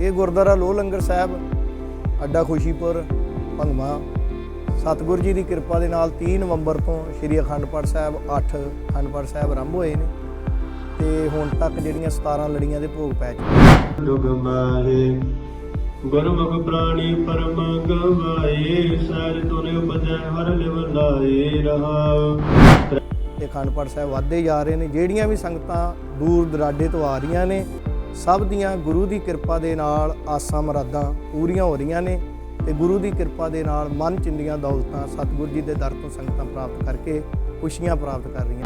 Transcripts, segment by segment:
ਇਹ ਗੁਰਦੁਆਰਾ ਲੋਹ ਲੰਗਰ ਸਾਹਿਬ ਅੱਡਾ ਖੁਸ਼ੀਪੁਰ ਭੰਗਵਾ। ਸਤਿਗੁਰੂ ਜੀ ਦੀ ਕਿਰਪਾ ਦੇ ਨਾਲ 30 ਨਵੰਬਰ ਤੋਂ ਸ੍ਰੀ ਅਖੰਡ ਪਾਠ ਸਾਹਿਬ 8 ਅਖੰਡ ਪਾਠ ਸਾਹਿਬ ਆਰੰਭ ਹੋਏ ਨੇ ਤੇ ਹੁਣ ਤੱਕ ਜਿਹੜੀਆਂ 17 ਲੜੀਆਂ ਦੇ ਭੋਗ ਪੈ ਚੁੱਕੇ ਜੁਗ ਮਾਹੇ ਗੁਰਮੁਖ ਪ੍ਰਾਣੀ ਪਰਮ ਗਵਾਏ ਸਹਿਜ ਤੁਨੇ ਉਪਜੈ ਹਰ ਲਿਵ ਲਾਏ ਰਹਾਉ। ਤੇ ਅਖੰਡ ਪਾਠ ਸਾਹਿਬ ਵੱਧਦੇ ਜਾ ਰਹੇ ਨੇ। ਜਿਹੜੀਆਂ ਵੀ ਸੰਗਤਾਂ ਦੂਰ ਦਰਾਡੇ ਤੋਂ ਆ ਰਹੀਆਂ ਨੇ ਸਭ ਦੀਆਂ ਗੁਰੂ ਦੀ ਕਿਰਪਾ ਦੇ ਨਾਲ ਆਸਾਂ ਮੁਰਾਦਾਂ ਪੂਰੀਆਂ ਹੋ ਰਹੀਆਂ ਨੇ ਤੇ ਗੁਰੂ ਦੀ ਕਿਰਪਾ ਦੇ ਨਾਲ ਮਨ ਚਿੰਦੀਆਂ ਦੌਲਤਾਂ ਸਤਿਗੁਰੂ ਜੀ ਦੇ ਦਰ ਤੋਂ ਸੰਗਤਾਂ ਪ੍ਰਾਪਤ ਕਰਕੇ ਖੁਸ਼ੀਆਂ ਪ੍ਰਾਪਤ ਕਰ ਰਹੀਆਂ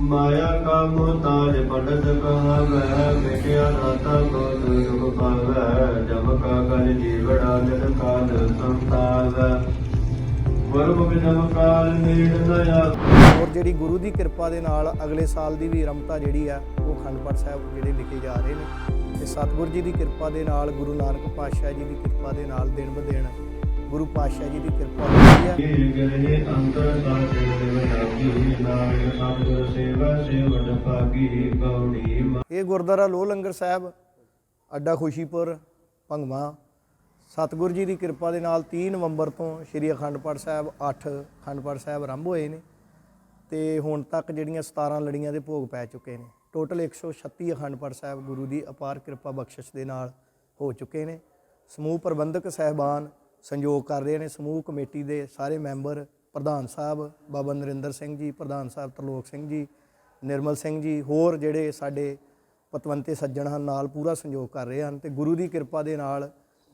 ਮਾਇਆ ਕਾ ਮੁਹਤਾਜ ਪੰਡਤ ਕਹਾਵੈ, ਮਿਟਿਆ ਨਾਤਾ ਕੋ ਦੁਖ ਪਾਵੈ ਜਮ ਕਾ ਕਰ ਜੀਵੜਾ ਜਨ ਕਾਲ ਸੰਤਾਵੈ ਕਾਲ ਨੀੜ ਦਇਆ ਔਰ ਜਿਹੜੀ ਗੁਰੂ ਦੀ ਕਿਰਪਾ ਦੇ ਨਾਲ ਅਗਲੇ ਸਾਲ ਦੀ ਵੀ ਰਮਤਾ ਜਿਹੜੀ ਆ ਉਹ ਅਖੰਡ ਪਾਠ ਸਾਹਿਬ ਜਿਹੜੇ ਲਿਖੇ ਜਾ ਰਹੇ ਨੇ। ਤੇ ਸਤਿਗੁਰੂ ਜੀ ਦੀ ਕਿਰਪਾ ਦੇ ਨਾਲ ਗੁਰੂ ਨਾਨਕ ਪਾਤਸ਼ਾਹ ਜੀ ਦੀ ਕਿਰਪਾ ਦੇ ਨਾਲ ਦਿਨ ਬ ਦਿਨ ਗੁਰੂ ਪਾਤਸ਼ਾਹ ਜੀ ਦੀ ਕਿਰਪਾ ਹੋ ਰਹੀ ਹੈ ਗਰੇ ਅੰਤਰ ਸਾਚੇ ਦੇਵ ਨਾਮੀ ਨਾਨਕ ਸਤਿਗੁਰ ਸੇਵਾ ਸੇਵਨ ਭਾਗੀ ਗੌੜੀ ਇਹ ਗੁਰਦੁਆਰਾ ਲੋਹ ਲੰਗਰ ਸਾਹਿਬ ਅੱਡਾ ਖੁਸ਼ੀਪੁਰ ਭੰਗਵਾ। ਸਤਿਗੁਰੂ ਜੀ ਦੀ ਕਿਰਪਾ ਦੇ ਨਾਲ 30 ਨਵੰਬਰ ਤੋਂ ਸ੍ਰੀ ਅਖੰਡ ਪਾਠ ਸਾਹਿਬ 8 ਅਖੰਡ ਪਾਠ ਸਾਹਿਬ ਆਰੰਭ ਹੋਏ ਨੇ ਤੇ ਹੁਣ ਤੱਕ ਜਿਹੜੀਆਂ 17 ਲੜੀਆਂ ਦੇ ਭੋਗ ਪੈ ਚੁੱਕੇ ਨੇ। ਟੋਟਲ 136 ਅਖੰਡ ਪਾਠ ਸਾਹਿਬ ਗੁਰੂ ਦੀ ਅਪਾਰ ਕਿਰਪਾ ਬਖਸ਼ਿਸ਼ ਦੇ ਨਾਲ ਹੋ ਚੁੱਕੇ ਨੇ। ਸਮੂਹ ਪ੍ਰਬੰਧਕ ਸਹਿਬਾਨ ਸੰਯੋਗ ਕਰ ਰਹੇ ਨੇ। ਸਮੂਹ ਕਮੇਟੀ ਦੇ ਸਾਰੇ ਮੈਂਬਰ ਪ੍ਰਧਾਨ ਸਾਹਿਬ, ਬਾਬਾ ਨਰਿੰਦਰ ਸਿੰਘ ਜੀ, ਪ੍ਰਧਾਨ ਸਾਹਿਬ ਤਰਲੋਕ ਸਿੰਘ ਜੀ, ਨਿਰਮਲ ਸਿੰਘ ਜੀ, ਹੋਰ ਜਿਹੜੇ ਸਾਡੇ ਪਤਵੰਤੇ ਸੱਜਣ ਹਨ, ਨਾਲ ਪੂਰਾ ਸੰਯੋਗ ਕਰ ਰਹੇ ਹਨ ਤੇ ਗੁਰੂ ਦੀ ਕਿਰਪਾ ਦੇ ਨਾਲ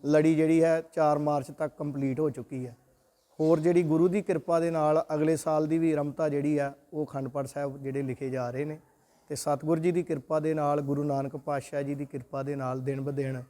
ਲੜੀ ਜਿਹੜੀ ਹੈ 4 ਮਾਰਚ ਤੱਕ ਕੰਪਲੀਟ ਹੋ ਚੁੱਕੀ ਹੈ। ਹੋਰ ਜਿਹੜੀ ਗੁਰੂ ਦੀ ਕਿਰਪਾ ਦੇ ਨਾਲ ਅਗਲੇ ਸਾਲ ਦੀ ਵੀ ਰਮਤਾ ਜਿਹੜੀ ਆ, ਉਹ ਅਖੰਡ ਪਾਠ ਸਾਹਿਬ ਜਿਹੜੇ ਲਿਖੇ ਜਾ ਰਹੇ ਨੇ। ਤੇ ਸਤਿਗੁਰ ਜੀ ਦੀ ਕਿਰਪਾ ਦੇ ਨਾਲ, ਗੁਰੂ ਨਾਨਕ ਪਾਤਸ਼ਾਹ ਜੀ ਦੀ ਕਿਰਪਾ ਦੇ ਨਾਲ ਦਿਨ ਬ ਦਿਨ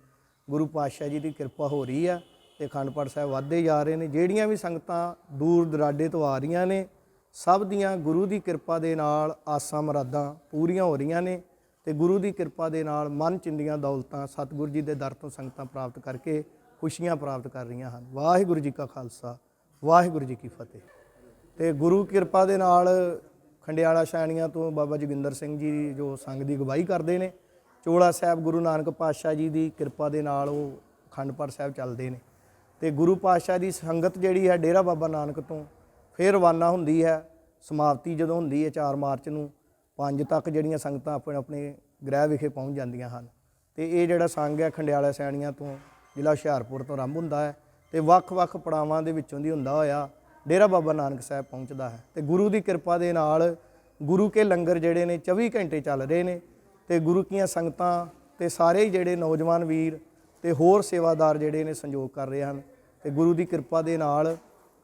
ਗੁਰੂ ਪਾਤਸ਼ਾਹ ਜੀ ਦੀ ਕਿਰਪਾ ਹੋ ਰਹੀ ਆ ਤੇ ਅਖੰਡ ਪਾਠ ਸਾਹਿਬ ਵੱਧਦੇ ਜਾ ਰਹੇ ਨੇ। ਜਿਹੜੀਆਂ ਵੀ ਸੰਗਤਾਂ ਦੂਰ ਦਰਾਡੇ ਤੋਂ ਆ ਰਹੀਆਂ ਨੇ, ਸਭ ਦੀਆਂ ਗੁਰੂ ਦੀ ਕਿਰਪਾ ਦੇ ਨਾਲ ਆਸਾਂ ਮਰਾਦਾਂ ਪੂਰੀਆਂ ਹੋ ਰਹੀਆਂ ਨੇ। ਤੇ ਗੁਰੂ ਦੀ ਕਿਰਪਾ ਦੇ ਨਾਲ ਮਨ ਚਿੰਦੀਆਂ ਦੌਲਤਾਂ, ਸਤਿਗੁਰੂ ਜੀ ਦੇ ਦਰ ਤੋਂ ਸੰਗਤਾਂ ਪ੍ਰਾਪਤ ਕਰਕੇ ਖੁਸ਼ੀਆਂ ਪ੍ਰਾਪਤ ਕਰ ਰਹੀਆਂ ਹਨ। ਵਾਹਿਗੁਰੂ ਜੀ ਕਾ ਖਾਲਸਾ, ਵਾਹਿਗੁਰੂ ਜੀ ਕੀ ਫਤਿਹ। ਤੇ ਗੁਰੂ ਕਿਰਪਾ ਦੇ ਨਾਲ ਖੰਡਿਆਲਾ ਸ਼ਾਣੀਆਂ ਤੋਂ ਬਾਬਾ ਜੋਗਿੰਦਰ ਸਿੰਘ ਜੀ ਜੋ ਸੰਗ ਦੀ ਅਗਵਾਈ ਕਰਦੇ ਨੇ, ਚੋਲਾ ਸਾਹਿਬ ਗੁਰੂ ਨਾਨਕ ਪਾਤਸ਼ਾਹ ਜੀ ਦੀ ਕਿਰਪਾ ਦੇ ਨਾਲ ਉਹ ਅਖੰਡ ਪਾਠ ਸਾਹਿਬ ਚੱਲਦੇ ਨੇ। ਤੇ ਗੁਰੂ ਪਾਤਸ਼ਾਹ ਦੀ ਸੰਗਤ ਜਿਹੜੀ ਹੈ ਡੇਰਾ ਬਾਬਾ ਨਾਨਕ ਤੋਂ ਫਿਰ ਰਵਾਨਾ ਹੁੰਦੀ ਹੈ, ਸਮਾਪਤੀ ਜਦੋਂ ਹੁੰਦੀ ਹੈ 4 ਮਾਰਚ ਨੂੰ 5 ਤੱਕ ਜਿਹੜੀਆਂ ਸੰਗਤਾਂ ਆਪਣੇ ਆਪਣੇ ਗ੍ਰਹਿ ਵਿਖੇ ਪਹੁੰਚ ਜਾਂਦੀਆਂ ਹਨ। ਤੇ ਇਹ ਜਿਹੜਾ ਸੰਗ ਹੈ ਖੰਡਿਆਲਾ ਸੈਣੀਆਂ ਤੋਂ ਜ਼ਿਲ੍ਹਾ ਹੁਸ਼ਿਆਰਪੁਰ ਤੋਂ ਆਰੰਭ ਹੁੰਦਾ ਹੈ ਤੇ ਵੱਖ-ਵੱਖ ਪੜਾਵਾਂ ਦੇ ਵਿੱਚੋਂ ਦੀ ਹੁੰਦਾ ਹੋਇਆ ਡੇਰਾ ਬਾਬਾ ਨਾਨਕ ਸਾਹਿਬ ਪਹੁੰਚਦਾ ਹੈ। ਤੇ ਗੁਰੂ ਦੀ ਕਿਰਪਾ ਦੇ ਨਾਲ ਗੁਰੂ ਕੇ ਲੰਗਰ ਜਿਹੜੇ ਨੇ 24 ਘੰਟੇ ਚੱਲ ਰਹੇ ਨੇ ਤੇ ਗੁਰੂ ਕੀਆਂ ਸੰਗਤਾਂ ਤੇ ਸਾਰੇ ਹੀ ਜਿਹੜੇ ਨੌਜਵਾਨ ਵੀਰ ਤੇ ਹੋਰ ਸੇਵਾਦਾਰ ਜਿਹੜੇ ਨੇ ਸੰਯੋਗ ਕਰ ਰਹੇ ਹਨ। ਤੇ ਗੁਰੂ ਦੀ ਕਿਰਪਾ ਦੇ ਨਾਲ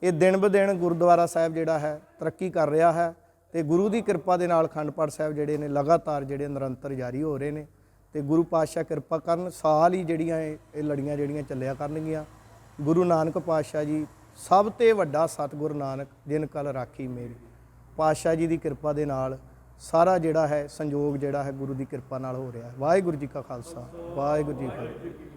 ਇਹ ਦਿਨ ਬ ਦਿਨ ਗੁਰਦੁਆਰਾ ਸਾਹਿਬ ਜਿਹੜਾ ਹੈ ਤਰੱਕੀ ਕਰ ਰਿਹਾ ਹੈ। ਤੇ ਗੁਰੂ ਦੀ ਕਿਰਪਾ ਦੇ ਨਾਲ ਅਖੰਡ ਪਾਠ ਸਾਹਿਬ ਜਿਹੜੇ ਨੇ ਲਗਾਤਾਰ ਜਿਹੜੇ ਨਿਰੰਤਰ ਜਾਰੀ ਹੋ ਰਹੇ ਨੇ ਤੇ ਗੁਰੂ ਪਾਤਸ਼ਾਹ ਕਿਰਪਾ ਕਰਨ, ਸਾਲ ਹੀ ਜਿਹੜੀਆਂ ਇਹ ਇਹ ਲੜੀਆਂ ਜਿਹੜੀਆਂ ਚੱਲਿਆ ਕਰਨਗੀਆਂ। ਗੁਰੂ ਨਾਨਕ ਪਾਤਸ਼ਾਹ ਜੀ, ਸਭ ਤੇ ਵੱਡਾ ਸਤਿਗੁਰ ਨਾਨਕ ਜਿਨ ਕਲ ਰਾਖੀ ਮੇਰੀ। ਪਾਤਸ਼ਾਹ ਜੀ ਦੀ ਕਿਰਪਾ ਦੇ ਨਾਲ ਸਾਰਾ ਜਿਹੜਾ ਹੈ ਸੰਯੋਗ ਜਿਹੜਾ ਹੈ ਗੁਰੂ ਦੀ ਕਿਰਪਾ ਨਾਲ ਹੋ ਰਿਹਾ ਹੈ। ਵਾਹਿਗੁਰੂ ਜੀ ਕਾ ਖਾਲਸਾ, ਵਾਹਿਗੁਰੂ ਜੀ ਕੀ ਫਤਿਹ।